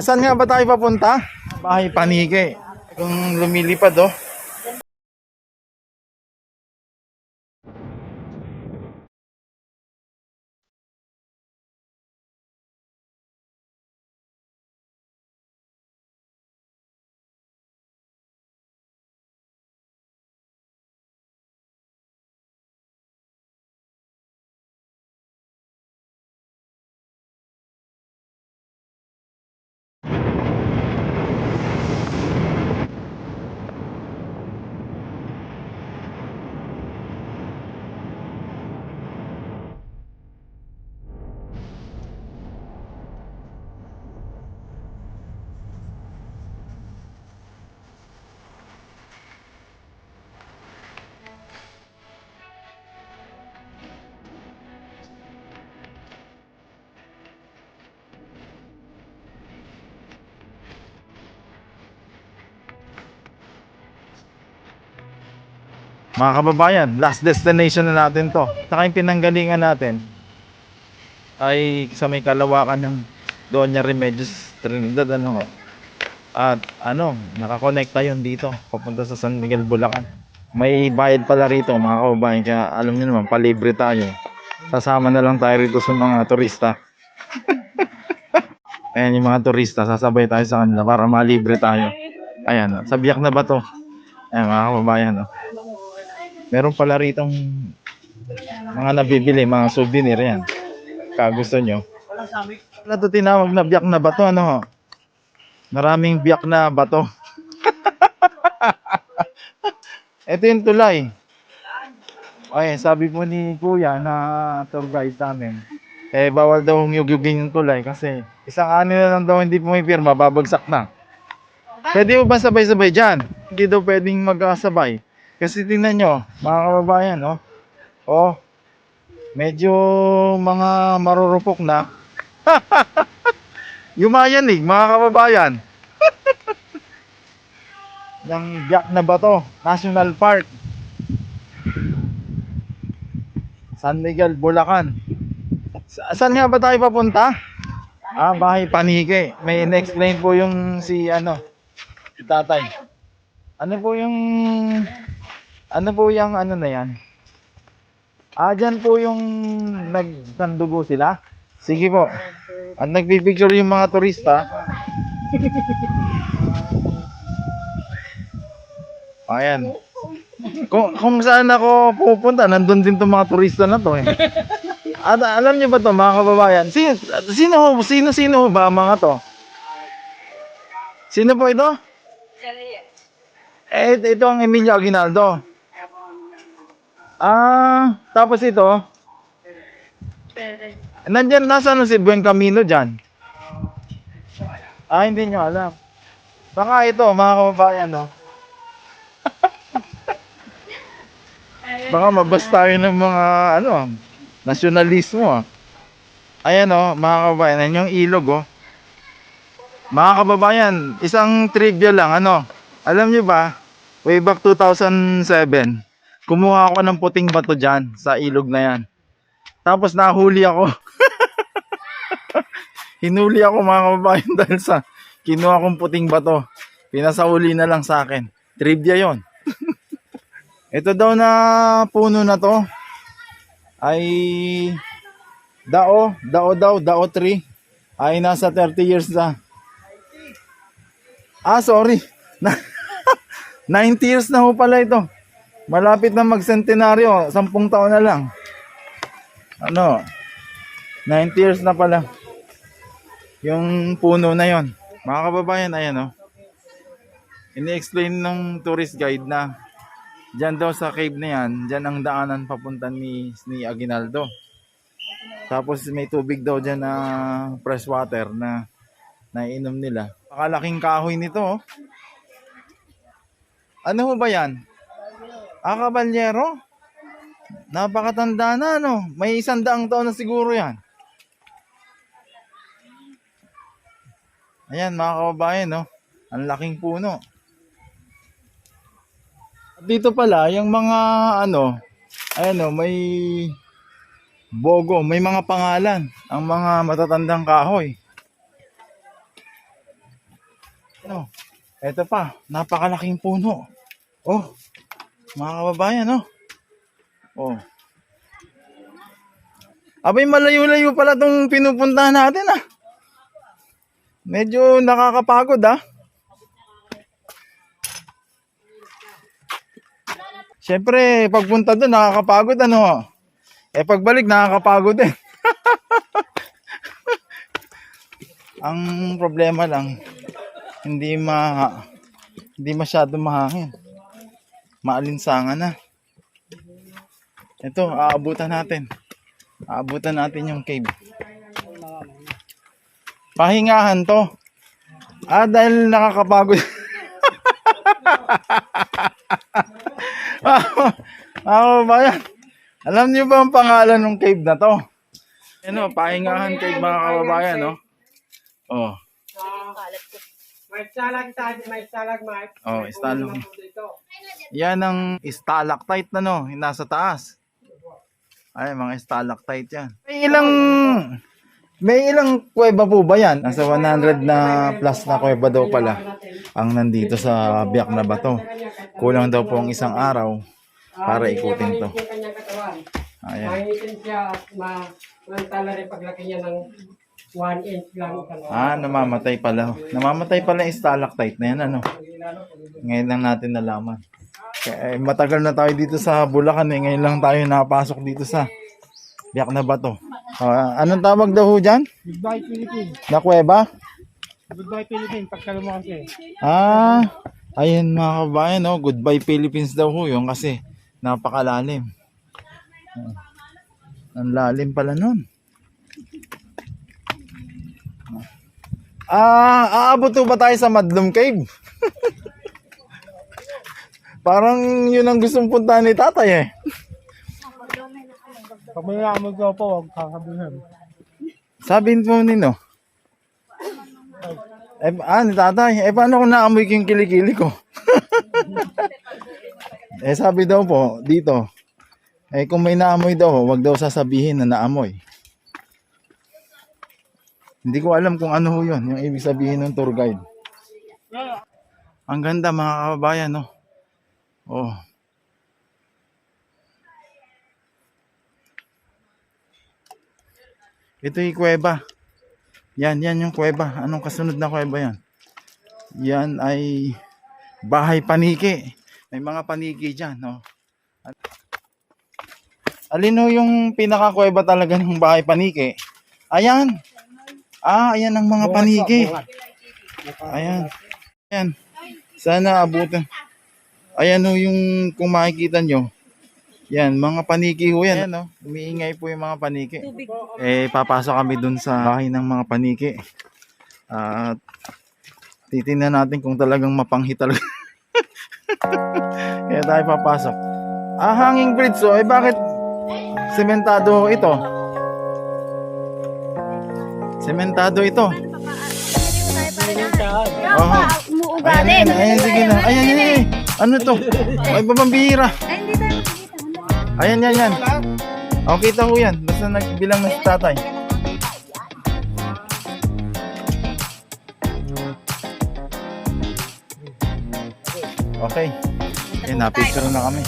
Saan nga ba tayo papunta? Bahay Panike. Kung lumilipad oh. Mga kababayan, last destination na natin to. Saka yung pinanggalingan natin ay sa may kalawakan ng Doña Remedios Trinidad. Ano, at ano, nakakonekta yun dito, papunta sa San Miguel, Bulacan. May bayad pala rito mga kababayan, kaya alam niyo naman, palibre tayo. Sasama na lang tayo rito sa mga turista. Ayan yung mga turista, sasabay tayo sa kanila para malibre tayo. Ayan, oh. sa biyak na ba to? Ayan mga kababayan. Oh. Meron pala ritong mga nabibili, mga souvenir yan. Kagusto nyo. Wala to tinawag na biyak na bato, ano? Maraming biyak na bato. Ito yung tulay. Ay, sabi po ni Kuya na tour guide namin, eh bawal daw humyugin yung tulay kasi isang ano na lang daw hindi pumipirma, babagsak na. Pwede mo ba sabay-sabay dyan? Hindi daw pwedeng magkasabay. Kasi tingnan nyo, mga kababayan, oh. Oh, medyo mga marurupok na. Yumayan eh, mga kababayan. Ng Biak na Bato, National Park. San Miguel, Bulacan. Sa- saan nga ba tayo papunta? Ah, bahay Panike. May in-explain po yung si ano, tatay. Ano po yung ano po yung ano na yan? Ah, dyan po yung nagsandugo sila? Sige po. At nagpipicture yung mga turista. Ayan. Kung, kung saan ako pupunta, nandun din tong mga turista na to eh. At alam niyo ba to mga kababayan? Sino, sino, sino, sino ba ang mga to? Sino po ito? Eh, ito- ito ang Emilio Aguinaldo. Ah, tapos ito. Nandiyan, nasa ano si Buen Camino dyan? Ah, hindi nyo alam. Baka ito, mga kababayan, no? Baka mabas ng mga, ano, nasyonalismo, ah. Ayan, oh, mga kababayan, yan yung ilog, oh. Mga kababayan, isang trivia lang, ano, alam nyo ba, way back 2007, kumuha ako ng puting bato dyan sa ilog na yan. Tapos nahuli ako. Hinuli ako mga kababayan dahil sa kinuha kong puting bato. Pinasauli na lang sa akin. Trivia yon. Ito daw na puno na to ay dao, dao daw, dao tree ay nasa 30 years na. Ah, sorry. Na 90 years na ho pala ito. Malapit na magsentenaryo, 10 taon na lang. Ano? 90 years na pala. Yung puno na yon. Mga kababayan, ayan oh. Ini-explain ng tourist guide na Diyan daw sa cave na yan, diyan ang daanan papunta ni, ni Aguinaldo. Tapos may tubig daw diyan na fresh water na naiinom nila. Pakalaking kahoy nito oh. Ano ho ba yan? Ah, kabalyero? Napakatanda na no. May isang daang taon na siguro yan. Ayan mga kababayan no. Ang laking puno. Dito pala, yung mga ano, ayan o, may bogo, may mga pangalan, ang mga matatandang kahoy. Ano? Ito pa, napakalaking puno. Oh, mga kababayan, no? Oh. Abay, malayo-layo pala itong pinupuntahan natin, ah. Medyo nakakapagod, ah. Siyempre, pagpunta doon, nakakapagod, ano? Eh, pagbalik, nakakapagod din. Ang problema lang, hindi ma hindi masyado mahangin. Maalinsangan na. Ito, aabutan natin. Aabutan natin yung cave. Pahingahan to. Ah, dahil nakakapagod. Ako ba yan? Alam niyo ba ang pangalan ng cave na to? Ano, pahingahan cave mga kababayan, no? Oh. May stalactite, may stalagmite. Oh, stalagmite. Yan ang stalactite na no, yung nasa taas. Ay, mga stalactite yan. May ilang may ilang kuweba po ba yan? Nasa 100 na plus na kuweba daw pala ang nandito sa biyak na bato. Kulang daw po ang isang araw para ikutin to. Katawan. Ayan. Mainitin siya at ma mantala rin paglaki niya ng 1 inch lang ang katawan. Ah, namamatay pala. Namamatay pala yung stalactite na yan, ano? Ngayon lang natin nalaman. Kaya, eh, matagal na tayo dito sa Bulacan eh. Ngayon lang tayo napasok dito sa biyak na bato. Ah, anong tawag daw ho dyan? Goodbye Philippines. Na kuweba? Goodbye Philippines. Pagka lumaki. Ah, ayun mga kabayan, oh, goodbye Philippines daw ho yun kasi napakalalim. Ah, Ang lalim pala nun. Ah, aabot ba tayo sa Madlum Cave? Parang yun ang gustong puntahan ni tatay eh. Pag may amag ko po, huwag kakabihan. Sabihin po nino. Eh, ah, ni tatay, eh paano kung naamoy ko yung kilikili ko? eh sabi daw po, dito, eh kung may naamoy daw, wag daw sasabihin na naamoy. Hindi ko alam kung ano ho yun, yung ibig sabihin ng tour guide. Ang ganda mga kababayan, no? Oh. Ito yung kuweba. Yan, yan yung kuweba. Anong kasunod na kuweba yan? Yan ay bahay paniki. May mga paniki dyan, no? Alin ho yung pinaka-kuweba talaga ng bahay paniki? Ayan. Ah, ayan ang mga paniki. Ayan. Ayan. Sana abutin. Ayan ho yung kung makikita nyo. Yan, mga paniki ho yan. Ayan, no? Umiingay po yung mga paniki. Eh, papasok kami dun sa bahay ng mga paniki. At titingnan natin kung talagang mapanghi talaga. Kaya tayo papasok. Ah, hanging bridge. So, eh bakit sementado ito? Sementado ito. Oo. Ayan, ayan, ayan, sige na. Ayan, ayan, ayan. Ano to? Ay, babambira. Ayan, yan, yan. O, kita ko yan. Basta nagbilang na si tatay. Okay. Eh, napicture na kami.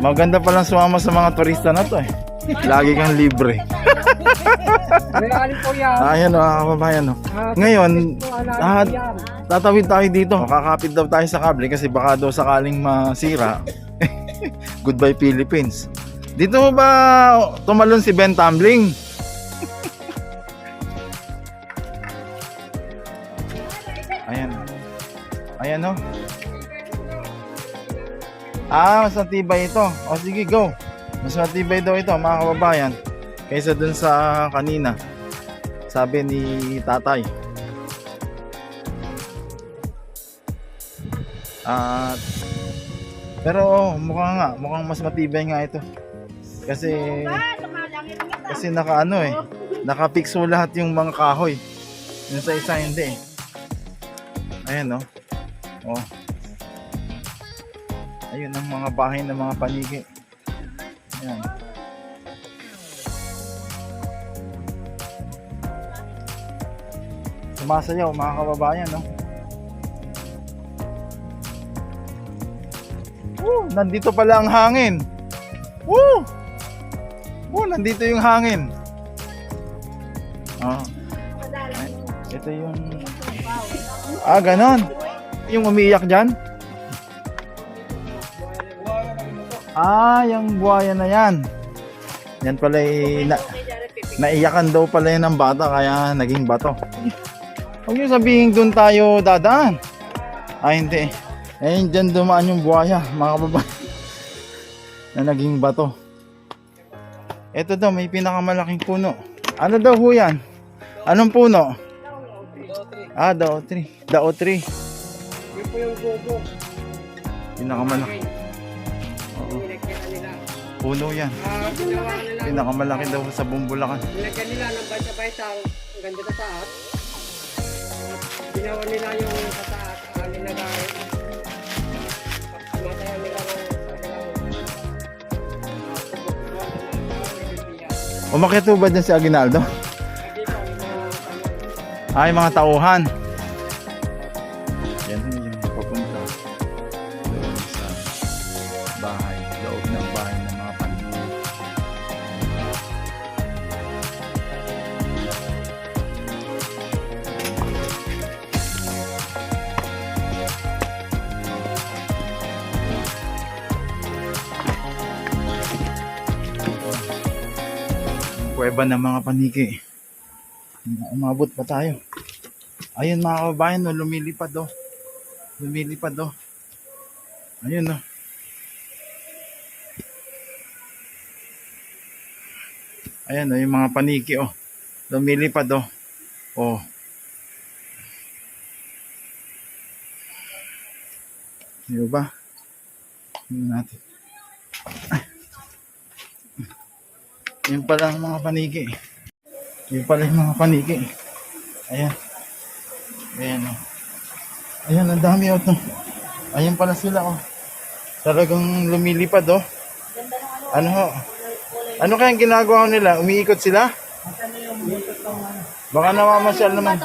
Maganda palang sumama sa mga turista na to eh. Lagi kang libre. Reali po yan. Ayan o, mga kababayan o. Ngayon, ah, tatawid tayo dito. Makakapit daw tayo sa kable kasi baka daw sakaling masira. Goodbye Philippines. Dito mo ba tumalon si Ben Tumbling? Ayan. Ayan o. Ah, mas matibay ito. O sige, go. Mas matibay daw ito, mga kababayan. Kaysa dun sa kanina. Sabi ni tatay. At pero mukhang nga, mukhang mas matibay nga ito. Kasi kasi naka ano eh, nakapix mo lahat yung mga kahoy. Yung sa isa hindi. eh. Ayan oh. Oh. Ayun ang mga bahay ng mga panigi. Ayan. Sumasayaw mga kababayan, no? Woo! Nandito pala ang hangin. Woo! Woo! Nandito yung hangin. Oh. Ito yung... Ah, ganon. Yung umiiyak dyan? Ah, yung buhaya na yan. Yan pala na, naiyakan daw pala yan ng bata kaya naging bato. Huwag niyo sabihin doon tayo dadaan. Ay, hindi. Eh, dyan dumaan yung buhaya, mga na naging bato. Ito daw, may pinakamalaking puno. Ano daw ho yan? Anong puno? Ah, dao tree. Dao tree. Yun po yung gogo. Pinakamalaki. Oo, puno yan. Ah. Pinakamalaki daw sa Bumbulacan. Nilagyan nila ng baita-baitang ang ganda sa taas. Ginawa nila yung sa taas. Uh, nilagay. Matayan nila ng Umakit ba dyan si Aguinaldo? Ay, mga tauhan. Yan yung papunta doon sa bahay, loob ng bahay kuweba ng mga paniki. Umabot pa tayo. Ayun mga kababayan, no, lumilipad oh. Lumilipad oh. Ayun oh. Ayan oh, yung mga paniki oh. Lumilipad oh. Oh. Di ba? Natin. Ay. Yun pala ang mga paniki. Yun pala yung mga paniki. Ayan. Ayan o. Ayan, ang dami o to. Ayan pala sila o. Talagang lumilipad o. Ano ho? Ano kayang ginagawa nila? Umiikot sila? Baka namamasyal naman.